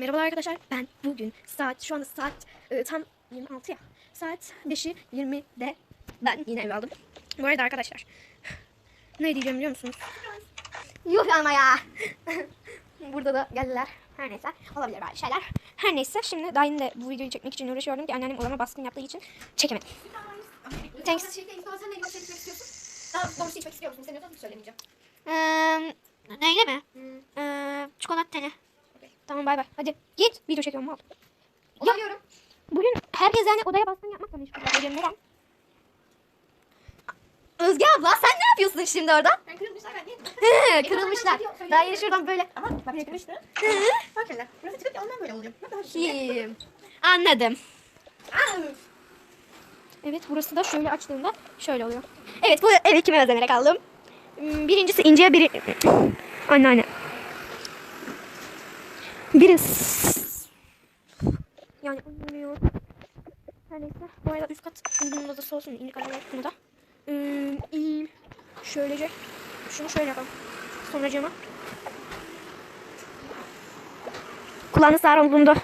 Merhabalar arkadaşlar. Ben bugün saat şu anda saat e, tam 26 ya. Saat 5'i 20'de ben yine ev aldım. Bu arada arkadaşlar ne diyeceğim biliyor musunuz? Yuh ama ya. Burada da geldiler. Her neyse olabilir böyle şeyler. Her neyse şimdi daha yine de bu videoyu çekmek için uğraşıyordum ki anneannem odama baskın yaptığı için çekemedim. Thanks. Daha doğrusu içmek istiyor musun? Söylemeyeceğim. Eee neyle mi? Tamam bay bay. Hadi git. Video çekiyorum al. Ya- Alıyorum. Bugün herkes yani odaya baskın yapmakla meşgul. Hocam neden? Özge abla sen ne yapıyorsun şimdi orada? Ben kırılmışlar ben niye? Kırılmışlar. Daha yeni şuradan böyle. Ama bak yakınmıştı. Bak hele. Burası çıkıp ondan böyle oluyor. Kim? Anladım. Evet burası da şöyle açtığımda şöyle oluyor. Evet bu evi kime özenerek aldım? Hmm, Birincisi İnce'ye biri... Anneanne. Birisi... Yani olmuyor. Her neyse. Bu arada üst kat İnce'nin odası olsun. İnce kalan bunu da. Ee, iyi. Şöylece. Şunu şöyle yapalım. Sonra cama. Kulağını sağır olduğunda.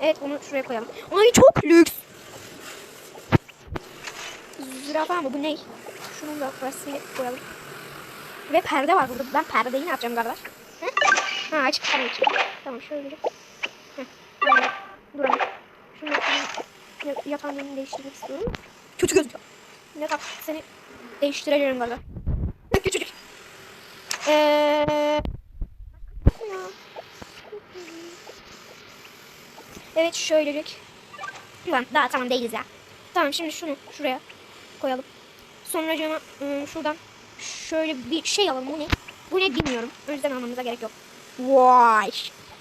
Evet bunu şuraya koyalım. Ay çok lüks. Zürafa mı bu ne? Şunun da burasını koyalım. Ve perde var burada. Ben perdeyi ne yapacağım kardeş? Hı? Ha açık açık. Tamam şöyle. Tamam. Duralım. Şunu şunu ya- yatağın yerini değiştirmek istiyorum. Kötü gözüküyor. Yatak seni değiştireceğim galiba. Küçücük. Eee... Ya. Evet şöylecek. Tamam daha tamam değiliz ya. Tamam şimdi şunu şuraya koyalım. Sonra cama ıı, şuradan şöyle bir şey alalım. Bu ne? Bu ne bilmiyorum. O yüzden almamıza gerek yok. Vay.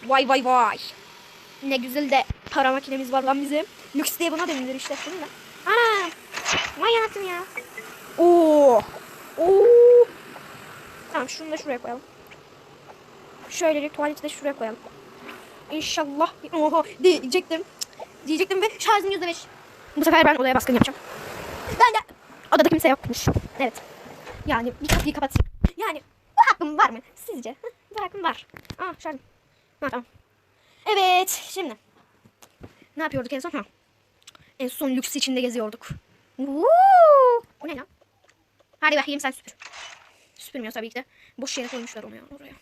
Vay vay vay. Ne güzel de para makinemiz var lan bizim. Lüks diye buna denilir işte. Değil mi? Ana. Vay anasını ya. Oo. Oo. Tamam şunu da şuraya koyalım. Şöyle tuvaleti de şuraya koyalım. İnşallah. Oha diyecektim. Diyecektim ve şarjım yüzde beş. Bu sefer ben odaya baskın yapacağım. Ben de odada kimse yokmuş. Evet. Yani bir kapıyı kapatayım. Yani bu hakkım var mı sizce? Bu hakkım var. Aa şarjım. Ha tamam. Evet şimdi. Ne yapıyorduk en son? Ha. En son lüks içinde geziyorduk. Woo! Bu ne lan? Hadi bakayım sen süpür. Süpürmüyor tabii ki de. Boş yere koymuşlar onu ya oraya.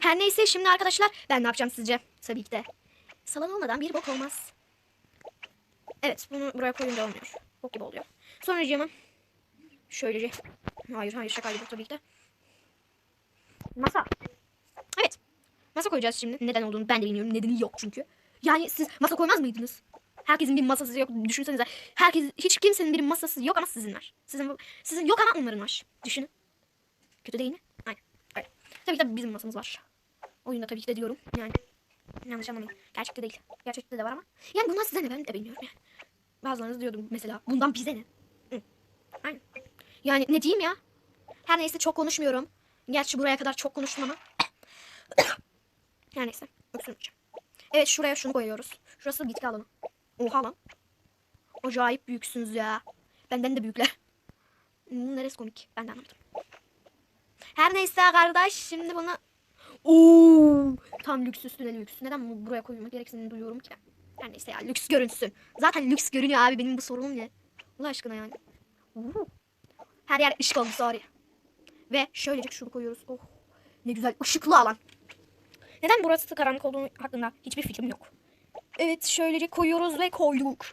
Her neyse şimdi arkadaşlar ben ne yapacağım sizce? Tabii ki de. Salon olmadan bir bok olmaz. Evet bunu buraya koyunca olmuyor. Bok gibi oluyor. Sonracığıma şöylece. Hayır hayır şakaydı bu tabii ki de. Masa. Evet. Masa koyacağız şimdi. Neden olduğunu ben de bilmiyorum. Nedeni yok çünkü. Yani siz masa koymaz mıydınız? Herkesin bir masası yok. Düşünsenize. Herkes hiç kimsenin bir masası yok ama sizin var. Sizin sizin yok ama onların var. Düşünün. Kötü değil mi? Aynen. Öyle. Tabii ki de bizim masamız var. Oyunda tabii ki de diyorum. Yani yanlış anlamayın. Gerçekte değil. Gerçekte de var ama. Yani bundan size ne ben de bilmiyorum yani. Bazılarınız diyordum mesela. Bundan bize ne? Hı. Aynen. Yani ne diyeyim ya? Her neyse çok konuşmuyorum. Gerçi buraya kadar çok konuştum ama. Her neyse. Evet şuraya şunu koyuyoruz. Şurası bitki alanı. Oha lan. Acayip büyüksünüz ya. Benden de büyükler. Hmm, neresi komik? Ben de anlamadım. Her neyse kardeş şimdi buna Oo, tam lüks üstüne lüks. Neden bunu buraya koymak gereksinini duyuyorum ki. Her neyse ya lüks görünsün. Zaten lüks görünüyor abi benim bu sorunum ne? Allah aşkına yani. Oo. Her yer ışık oldu sorry. Ve şöylecek şunu koyuyoruz. Oh. Ne güzel ışıklı alan. Neden burası karanlık olduğunu hakkında hiçbir fikrim yok. Evet şöylece koyuyoruz ve koyduk.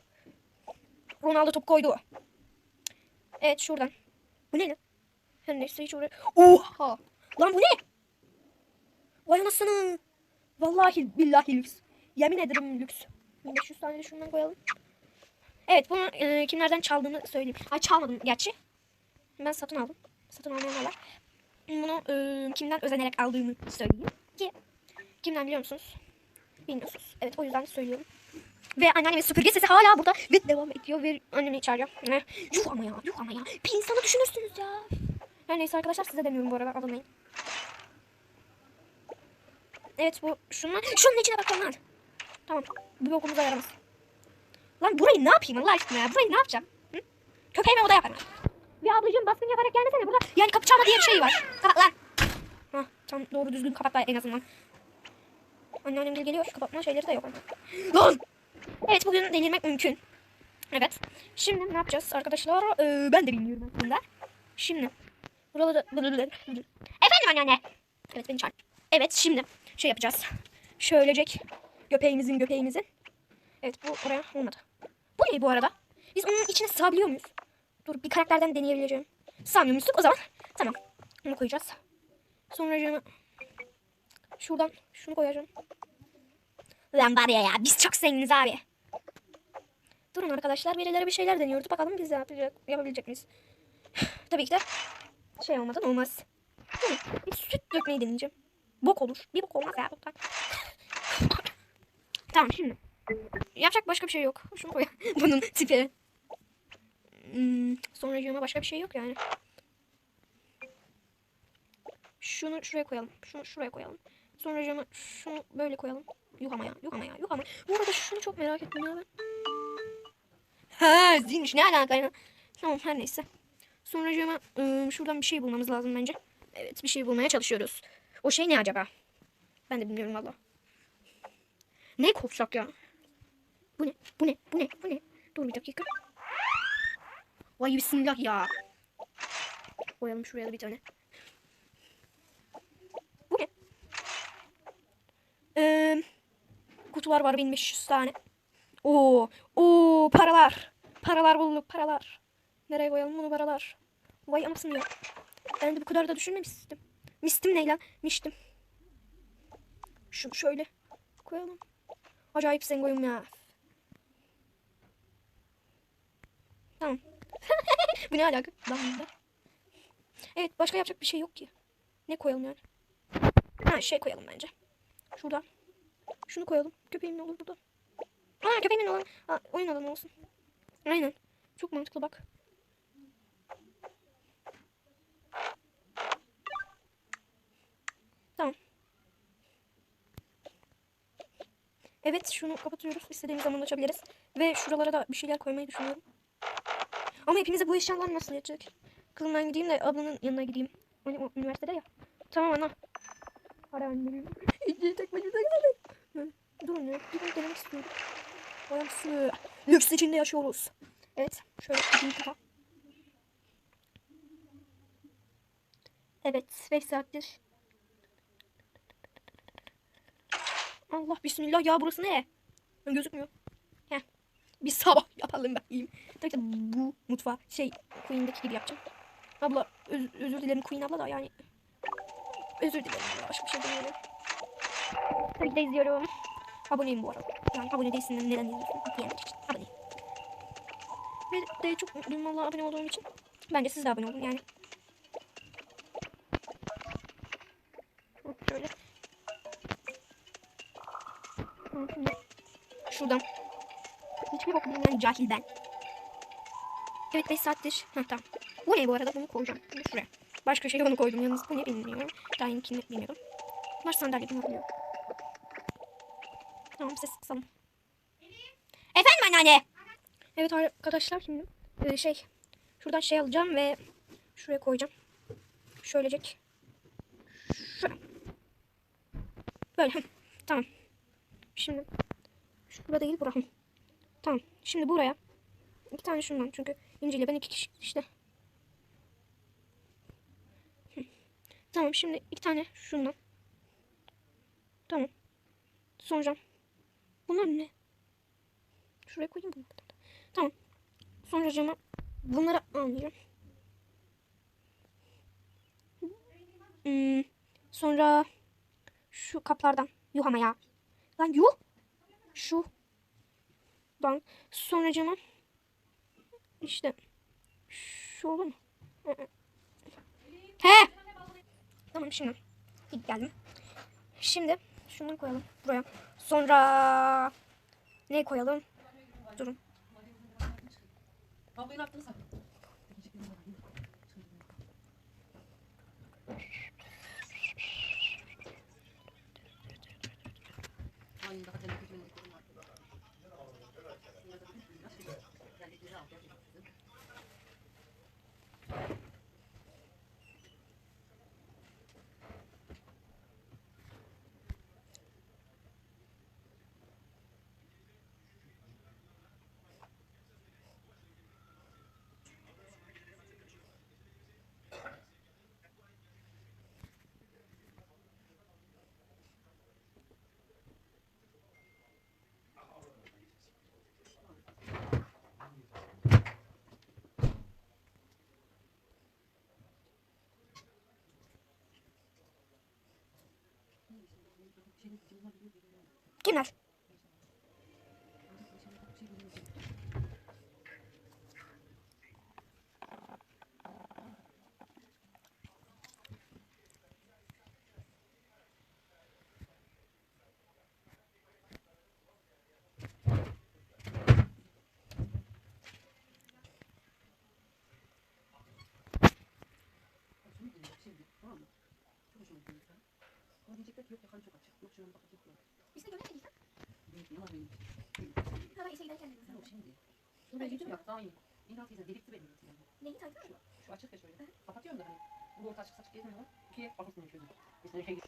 Ronaldo top koydu. Evet şuradan. Bu ne lan? Her neyse hiç oraya. Oha! Lan bu ne? Vay anasını. Vallahi billahi lüks. Yemin ederim lüks. 500 tane de şundan koyalım. Evet bunu e, kimlerden çaldığımı söyleyeyim. Ay çalmadım gerçi. Ben satın aldım. Satın almayanlar var. Bunu e, kimden özenerek aldığımı söyleyeyim. Ki kimden biliyor musunuz? Bilmiyorsunuz. Evet o yüzden söylüyorum. Ve anneannemin süpürge sesi hala burada ve devam ediyor ve annemi çağırıyor. Yuh ama ya, yuh ama ya. Bir insanı düşünürsünüz ya. Her neyse arkadaşlar size demiyorum bu arada alınmayın. Evet bu şunun, şunun içine bakalım lan. Tamam. Bu bir okumuza yaramaz. Lan burayı ne yapayım Allah aşkına ya? Burayı ne yapacağım? Hı? Köpeğime oda yaparım. Bir ablacığım baskın yaparak gelmesene burada. Yani kapı çalma diye bir şey var. Kapat lan. tam doğru düzgün kapat en azından. Anneannem gel geliyor. Kapatma şeyleri de yok. Lan! Evet bugün delirmek mümkün. Evet. Şimdi ne yapacağız arkadaşlar? Ee, ben de bilmiyorum aslında. Şimdi. Buraları... Efendim anneanne. Evet beni çağır. Evet şimdi şey yapacağız. Şöylecek göpeğimizin göpeğimizin. Evet bu oraya olmadı. Bu ne bu arada? Biz onun içine sığabiliyor muyuz? Dur bir karakterden deneyebileceğim. Sığamıyor muyduk o zaman? Tamam. Bunu koyacağız. Sonra şuradan şunu koyacağım. Lan var ya biz çok zenginiz abi. Durun arkadaşlar birileri bir şeyler deniyordu. Bakalım biz yapacak, yapabilecek miyiz? Tabii ki de şey olmadan olmaz. Bir süt dökmeyi deneyeceğim. Bok olur. Bir bok olmaz ya. boktan. tamam şimdi. Yapacak başka bir şey yok. Şunu koy. Bunun tipi. Hmm, sonra başka bir şey yok yani. Şunu şuraya koyalım. Şunu şuraya koyalım. Sonra şunu böyle koyalım. Yok ama ya. Yok ama ya. Yok ama. Bu arada şunu çok merak ettim ya ben. Ha zinmiş ne alaka ya. Tamam her neyse. Sonra ıı, şuradan bir şey bulmamız lazım bence. Evet bir şey bulmaya çalışıyoruz. O şey ne acaba? Ben de bilmiyorum valla. Ne kopsak ya? Bu ne? Bu ne? Bu ne? Bu ne? Dur bir dakika. Vay bismillah ya. Koyalım şuraya da bir tane. Bu ne? Ee, kutular var 1500 tane. Oo, oo paralar. Paralar bulduk paralar. Nereye koyalım bunu paralar? Vay anasını ya. Ben de bu kadar da düşünmemiştim. Mistim ne lan? Miştim. Şunu şöyle koyalım. Acayip sengoyum ya. Tamam. bu ne alaka? De. Evet başka yapacak bir şey yok ki. Ne koyalım yani? Ha şey koyalım bence. Şuradan. Şunu koyalım. Köpeğim ne olur burada? Aa köpeğimin olan Aa, oyun alanı olsun. Aynen. Çok mantıklı bak. Tamam. Evet şunu kapatıyoruz. İstediğimiz zaman açabiliriz. Ve şuralara da bir şeyler koymayı düşünüyorum. Ama hepinize bu eşyalar nasıl yetecek? Kızım ben gideyim de ablanın yanına gideyim. Hani o üniversitede ya. Tamam ana. Ara annemi. İkiye tek başına gidelim. Durun ya. Gidin denemek istiyorum. Boyamsı. Lüks içinde yaşıyoruz. Evet. Şöyle ikinci kafa. Evet. 5 saattir. Allah bismillah ya burası ne? Gözükmüyor. Bir sabah yapalım bakayım. Tabii bu mutfağı şey Queen'deki gibi yapacağım. Abla öz- özür dilerim Queen abla da yani. Özür dilerim. Başka bir şey demiyorum. Tabii ki de izliyorum. Aboneyim bu arada. Yani abone değilsin neden izliyorsun? Diyenler için. Abone. Ve de çok valla abone olduğum için. Bence siz de abone olun yani. Cahil ben. Evet 5 saattir. Heh, tamam. Bu ne bu arada? Bunu koyacağım. Bunu şuraya. Başka şey onu koydum. Yalnız bu ne bilmiyorum. Daha yeni bilmiyorum. Var sandalye bunu bilmiyorum. Tamam ses kısalım. Efendim anneanne. Evet arkadaşlar şimdi e, şey şuradan şey alacağım ve şuraya koyacağım. Şöylecek. Şuraya. Böyle. Tamam. Şimdi şurada değil bura. Tamam. Şimdi buraya iki tane şundan çünkü İnci ile ben iki kişi işte. Tamam şimdi iki tane şundan. Tamam. Sonra Bunlar ne? Şuraya koyayım bunu. Tamam. Sonra cama bunları almayacağım. Hmm, sonra şu kaplardan. Yuh ya. Lan yuh. Şu. Dan. Sonra cama işte şu olur mu? He. Tamam şimdi. İlk geldim. Şimdi şunu koyalım buraya. Sonra ne koyalım? Durun. Ne yaptınız sen? Kimler? Biz de görmedik. Şimdi. Sabah işe giderken de Sen mesela. o şimdi. Dur ben YouTube yap daha iyi. İnan teyze delikti benim yani. Neyi takip mı? Şu açık ya şöyle. Kapatıyorum da hani. Bu orta açık saçık gezmiyor. İkiye bakmışsın şöyle. Mesela şey Ay.